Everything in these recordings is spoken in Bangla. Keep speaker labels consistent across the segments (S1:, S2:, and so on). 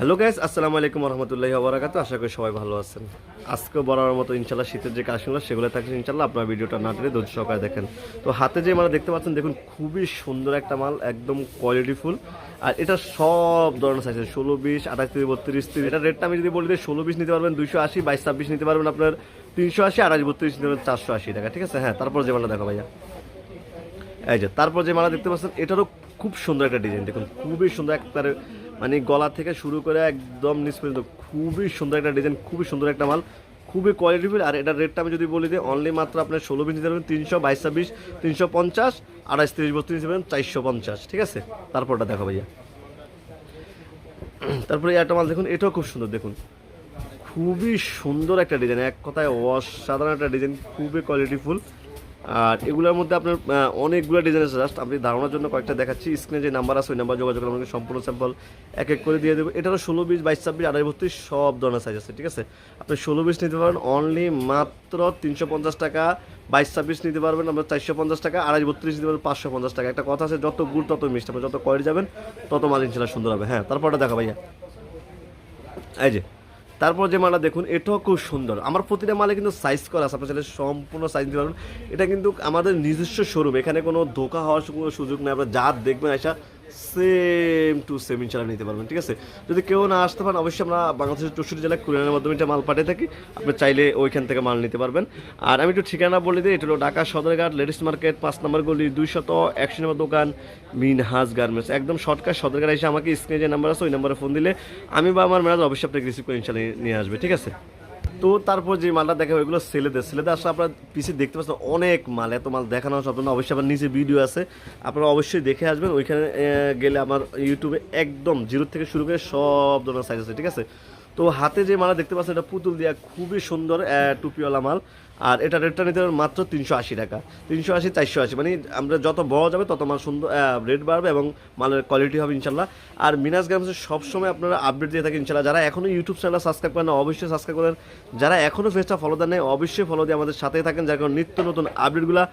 S1: হ্যালো গাইস আসসালামু আলাইকুম রহমতুল্লাহি ওবরাকাতু আশা করি সবাই ভালো আছেন। আজকে বরাবর মতো ইনশাল্লাহ শীতের যে কালেকশনগুলো সেগুলো থাকছে ইনশাল্লাহ আপনার ভিডিওটা না টেনে ধৈর্য সহকারে দেখেন। তো হাতে যে মাল দেখতে পাচ্ছেন, দেখুন, খুবই সুন্দর একটা মাল, একদম কোয়ালিটিফুল আর এটা সব ধরনের সাইজ ষোলো বিশ, আঠাশ তিরিশ, বত্রিশ তিরিশ। এটা রেটটা আমি যদি বলি ষোলো বিশ নিতে পারবেন, দুইশো আশি, বাইশ, ছাব্বিশ নিতে পারবেন আপনার, তিনশো আশি, আঠাশ, বত্রিশ নিতে পারবেন, চারশো আশি টাকা, ঠিক আছে? হ্যাঁ তারপর যে মালটা দেখো ভাইয়া। এই যে, তারপর যে মালা দেখতে পাচ্ছেন, এটারও খুব সুন্দর একটা ডিজাইন দেখুন, খুবই সুন্দর, একবারে মানে গলা থেকে শুরু করে একদম নিচ পর্যন্ত খুবই সুন্দর একটা ডিজাইন খুবই সুন্দর একটা মাল, খুবই কোয়ালিটিফুল আর এটার রেটটা আমি যদি বলি দিই অনলি মাত্র আপনার ষোলো বিশ নিতে পারবেন, তিনশো বাইশ ছাব্বিশ, তিনশো পঞ্চাশ, আড়াইশ তিরিশ বত্রিশ নিতে চারশো পঞ্চাশ, ঠিক আছে? তারপরটা দেখো ভাইয়া। তারপরে একটা মাল দেখুন, এটাও খুব সুন্দর দেখুন। খুবই সুন্দর একটা ডিজাইন এক কথায় অসাধারণ একটা ডিজাইন খুবই কোয়ালিটিফুল আর এগুলোর মধ্যে আপনার অনেকগুলো ডিজাইন আছে। জাস্ট আপনি ধারণার জন্য কয়েকটা দেখাচ্ছি। স্ক্রিনে যে নাম্বার আছে, ওই নাম্বার যোগাযোগ করে আমাকে সম্পূর্ণ স্যাম্পল এক এক করে দিয়ে দেবো। এটারও ষোলো বিশ, বাইশ, ছাব্বিশ আড়াই বত্রিশ সব ধরনের সাইজ আছে, ঠিক আছে? আপনি ষোলো বিশ নিতে পারেন অনলি মাত্র তিনশো পঞ্চাশ টাকা। বাইশ, ছাব্বিশ নিতে পারবেন আমরা চারশো পঞ্চাশ টাকা আড়াই বত্রিশ নিতে পারবেন, পাঁচশো পঞ্চাশ টাকা। একটা কথা আছে, যত গুড়, তত মিষ্টি। যত কয়ের যাবেন, তত মাল ইনশাল্লাহ সুন্দর হবে। হ্যাঁ তারপরটা দেখা ভাইয়া। এই যে তারপর যে মালটা দেখুন, এটাও খুব সুন্দর। আমার প্রতিটা মালে কিন্তু সাইজ করা আছে আপনার ছেলে সম্পূর্ণ সাইজ দিতে পারবেন। এটা কিন্তু আমাদের নিজস্ব শোরুম এখানে কোনো ধোকা হওয়ার কোনো সুযোগ নেই। আপনার যা দেখবেন এসা সেম টু সেম ইনশাল্লাহ নিতে পারবেন, ঠিক আছে? যদি কেউ না আসতে পারেন, অবশ্যই আমরা বাংলাদেশের চৌষট্টি জেলায় কুরিয়ানের মাধ্যমে এটা মাল পাঠিয়ে থাকি, আপনি চাইলে ওইখান থেকে মাল নিতে পারবেন। আর আমি একটু ঠিকানা বলে দিই, এটা হলো ঢাকা সদরঘাট, লেডিস মার্কেট, পাঁচ নম্বর গলি, দুইশত একশো নম্বর দোকান, মিনহাজ গার্মেন্টস। একদম শর্টকাট সদরঘাট, এসে আমাকে স্ক্রিনে যে নাম্বার আছে, ওই নাম্বারে ফোন দিলে আমি বা আমার ম্যানেজার অবশ্যই আপনাকে রিসিভ করে ইনশাল্লাহ নিয়ে আসবে, ঠিক আছে? তো তারপর যে মালটা দেখা ওইগুলো ছেলেদের ছেলেদের আসলে আপনারা পিছিয়ে দেখতে পাচ্ছেন অনেক মাল, এত মাল দেখানো সব না অবশ্যই আমার নিচে ভিডিও আছে। আপনারা অবশ্যই দেখে আসবেন। ওইখানে গেলে আমার ইউটিউবে একদম জিরো থেকে শুরু করে সব ধরনের সাইজ আছে, ঠিক আছে? তো হাতে যে মালা দেখতে পাচ্ছেন, এটা পুতুল দিয়া খুবই সুন্দর টুপিওয়ালা মাল। আর এটা রেটটা নিতে মাত্র তিনশো আশি টাকা। তিনশো আশি, চারশো আশি। মানে আমরা যত বড় যাবে, তত মাল সুন্দর রেট বাড়বে এবং মালের কোয়ালিটি হবে ইনশাল্লাহ। আর মিনাস গ্রামসে সবসময় আপনারা আপডেট দিয়ে থাকেন ইনশাল্লাহ। যারা এখনও ইউটিউব চ্যানেল সাবস্ক্রাইব করেন অবশ্যই সাবস্ক্রাইব করেন যারা এখনও ফেসটা ফলো দেন অবশ্যই ফলো দিয়ে আমাদের সাথেই থাকেন। যার কারণ নিত্য নতুন আপডেটগুলো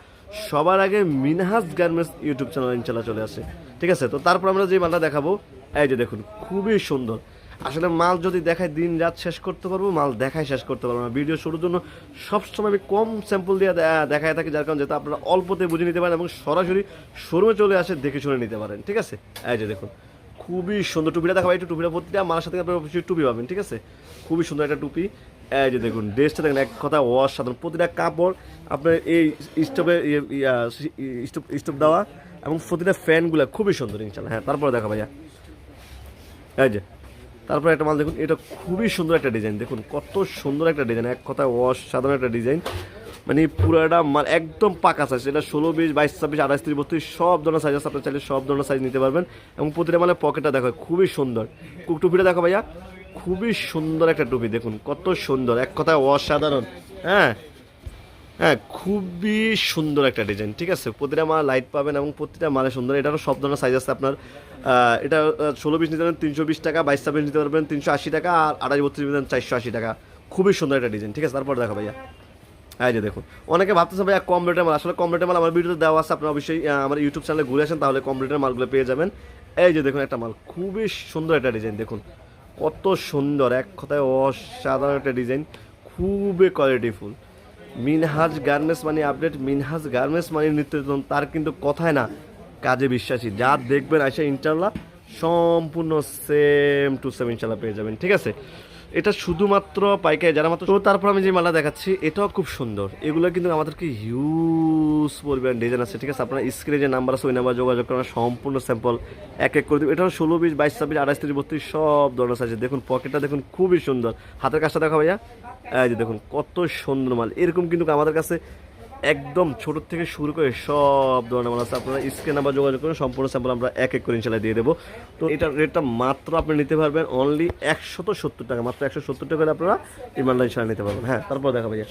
S1: সবার আগে মিনহাজ গার্মেন্টস ইউটিউব চ্যানেল ইনশাল্লাহ চলে আসে। ঠিক আছে? তো তারপর আমরা যে মালটা দেখাবো, এই যে দেখুন, খুবই সুন্দর। আসলে মাল যদি দেখায় দিন রাত শেষ করতে পারব, মাল দেখায় শেষ করতে পারব না। ভিডিও শুরুর জন্য সবসময় আমি কম স্যাম্পল দিয়ে দেখায় থাকি, যার কারণে যাতে আপনারা অল্পতে বুঝে নিতে পারেন এবং সরাসরি শোরুমে চলে আসে, দেখে শুনে নিতে পারেন, ঠিক আছে? এই যে দেখুন, খুবই সুন্দর টুপিটা দেখাবো। একটু টুপিটা প্রতিটা মালের সাথে আপনারা টুপি পাবেন, ঠিক আছে? খুবই সুন্দর একটা টুপি। এই যে দেখুন, ড্রেসটা দেখেন, এক কথা অসাধারণ। প্রতিটা কাপড় আপনার এই স্টোভ স্টোভ দেওয়া এবং প্রতিটা ফ্যানগুলো খুবই সুন্দর ইনশাল্লাহ হ্যাঁ তারপরে দেখা ভাইয়া। এই যে তারপরে একটা মাল দেখুন, এটা খুবই সুন্দর একটা ডিজাইন দেখুন, কত সুন্দর একটা ডিজাইন এক কথায় অসাধারণ একটা ডিজাইন মানে পুরোটা মাল একদম পাকা সাইজ এটা ষোলো বিশ, বাইশ, ছাব্বিশ, আঠাশ, তিরিশ, বত্রিশ, সব ধরনের সাইজ আছে। আপনার চাইলে সব ধরনের সাইজ নিতে পারবেন এবং প্রতিটা মালের পকেটটা দেখো, খুবই সুন্দর। কু- টুপিটা দেখো ভাইয়া, খুবই সুন্দর একটা টুপি, দেখুন, কত সুন্দর, এক কথায় অসাধারণ। হ্যাঁ হ্যাঁ খুবই সুন্দর একটা ডিজাইন ঠিক আছে? প্রতিটা মাল লাইট পাবেন এবং প্রতিটা মালে সুন্দর। এটারও সব ধরনের সাইজ আছে আপনার এটা ষোলো পিস নিতে পারবেন, তিনশো বিশ টাকা, বাইশ ছাব্বিশ নিতে পারবেন, তিনশো আশি টাকা আর আড়াই বত্রিশ নিতে চারশো আশি টাকা। খুবই সুন্দর একটা ডিজাইন ঠিক আছে? তারপর দেখো ভাইয়া। এই যে দেখুন, অনেকে ভাবতেছে ভাইয়া কম রেটের মাল, আসলে কম রেটের মাল আমার ভিডিওতে দেওয়া আছে, আপনারা অবশ্যই আমার ইউটিউব চ্যানেলে ঘুরে আসেন, তাহলে কম রেটের মালগুলো পেয়ে যাবেন। এই যে দেখুন একটা মাল, খুবই সুন্দর একটা ডিজাইন দেখুন। কত সুন্দর, এক কথায় অসাধারণ একটা ডিজাইন খুবই কোয়ালিটিফুল মিনহাজ গার্মেন্টস মানে আপডেট, মিনহাজ গার্মেন্টস মানে নেতৃত্ব তার কিন্তু কথায় না, কাজে বিশ্বাসী। যা দেখবেন আসে ইনশাল্লাহ সম্পূর্ণ সেম টু সেম ইনশাল্লাহ পেয়ে যাবেন, ঠিক আছে? এটা শুধুমাত্র পাইকারি, যারা মাত্র তো তারপর আমি যে মালা দেখাচ্ছি, এটাও খুব সুন্দর। এগুলো কিন্তু আমাদেরকে হিউজ পরিমাণ ডিজাইন আছে, ঠিক আছে? আপনার স্ক্রিনে যে নাম্বার আছে, ওই নাম্বার যোগাযোগ করেন, সম্পূর্ণ স্যাম্পল এক এক করে দেবো। এটা ষোলো বিশ, বাইশ, ছাব্বিশ, আঠাশ, তিরিশ, বত্রিশ, সব ধরনের আছে দেখুন পকেটটা দেখুন, খুবই সুন্দর। হাতের কাজটা দেখা ভাইয়া। এই যে দেখুন, কত সুন্দর মাল। এরকম কিন্তু আমাদের কাছে একদম ছোট থেকে শুরু করে সব ধরনের মাল আছে। আপনারা স্ক্রিন নাম্বার যোগাযোগ করে সম্পূর্ণ স্যাম্পল আমরা এক এক করে ইনশাল্লাহ দিয়ে দেবো। তো এটার রেটটা মাত্র আপনি নিতে পারবেন অনলি একশত সত্তর টাকা, মাত্র একশো সত্তর টাকা আপনারা মালটা ইনশাল্লাহ নিতে পারবেন। হ্যাঁ তারপর দেখা ভাইয়া।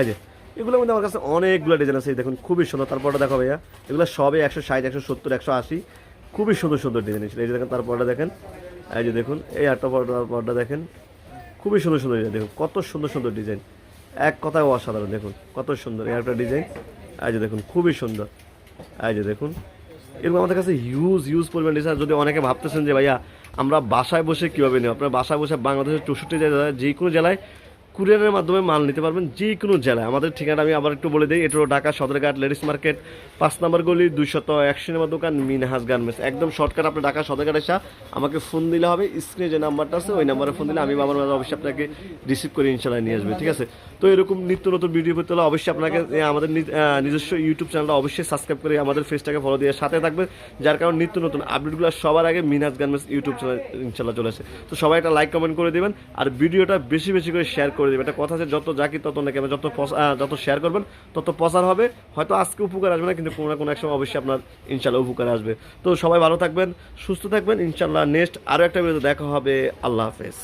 S1: এই যে, এগুলোর মধ্যে আমার কাছে অনেকগুলো ডিজাইন আছে দেখুন, খুবই সুন্দর। তারপরটা দেখো ভাইয়া, এগুলো সবে একশো ষাট, একশো সত্তর, একশো আশি, খুবই সুন্দর সুন্দর ডিজাইন ছিল এই যে দেখেন, তারপরটা দেখেন, এই যে দেখুন, এই আটটা পরটা তারপরটা দেখেন, খুবই সুন্দর সুন্দর ডিজাইন দেখুন, কত সুন্দর সুন্দর ডিজাইন এক কথায় অসাধারণ, দেখুন, কত সুন্দর এই একটা ডিজাইন এই যে দেখুন, খুবই সুন্দর। এই যে দেখুন, এরকম আমাদের কাছে হিউজ হিউজ পরিমাণ ডিজাইন যদি অনেকে ভাবতেছেন যে, ভাইয়া, আমরা বাসায় বসে কীভাবে নেব? আপনার বাসায় বসে বাংলাদেশের চৌষট্টি জেলায় যে কোনো জেলায় কুরিয়ারের মাধ্যমে মাল নিতে পারবেন যে কোনো জেলায়। আমাদের ঠিকানা আমি আবার একটু বলে দিই, এটা ঢাকা সদরঘাট লেডিস মার্কেট, পাঁচ নম্বর গলি, দুইশত একশো নম্বর দোকান, মিনহাজ গার্মেন্টস। একদম শর্টকাট, আপনি ঢাকা সদরঘাট এসে আমাকে ফোন দিলে হবে স্ক্রিনে যে নাম্বারটা আছে, ওই নাম্বারে ফোন দিলে আমি বাবার মাঝে অবশ্যই আপনাকে রিসিভ করে ইনশাল্লাহ নিয়ে আসবে, ঠিক আছে? তো এরকম নিত্য নতুন ভিডিও পেতে হলে অবশ্যই আপনাকে আমাদের নিজস্ব ইউটিউব চ্যানেলটা অবশ্যই সাবস্ক্রাইব করে আমাদের ফেসটাকে ফলো দিয়ে সাথে থাকবে যার কারণে নিত্য নতুন আপডেটগুলো সবার আগে মিনহাজ গার্মেন্টস ইউটিউব চ্যানেল ইনশাল্লাহ চলে আসে। তো সবাই একটা লাইক কমেন্ট করে দেবেন, আর ভিডিওটা বেশি বেশি করে শেয়ার করে দেবে একটা কথা আছে, যত জাকি তত নাকি যত যত শেয়ার করবেন, তত প্রচার হবে। হয়তো আজকে উপকার আসবে না, কিন্তু কোনো না কোনো এক সময় অবশ্যই আপনার ইনশাল্লাহ উপকার আসবে। তো সবাই ভালো থাকবেন, সুস্থ থাকবেন। ইনশাল্লাহ নেক্সট আরও একটা ভিডিও দেখা হবে। আল্লাহ হাফেজ।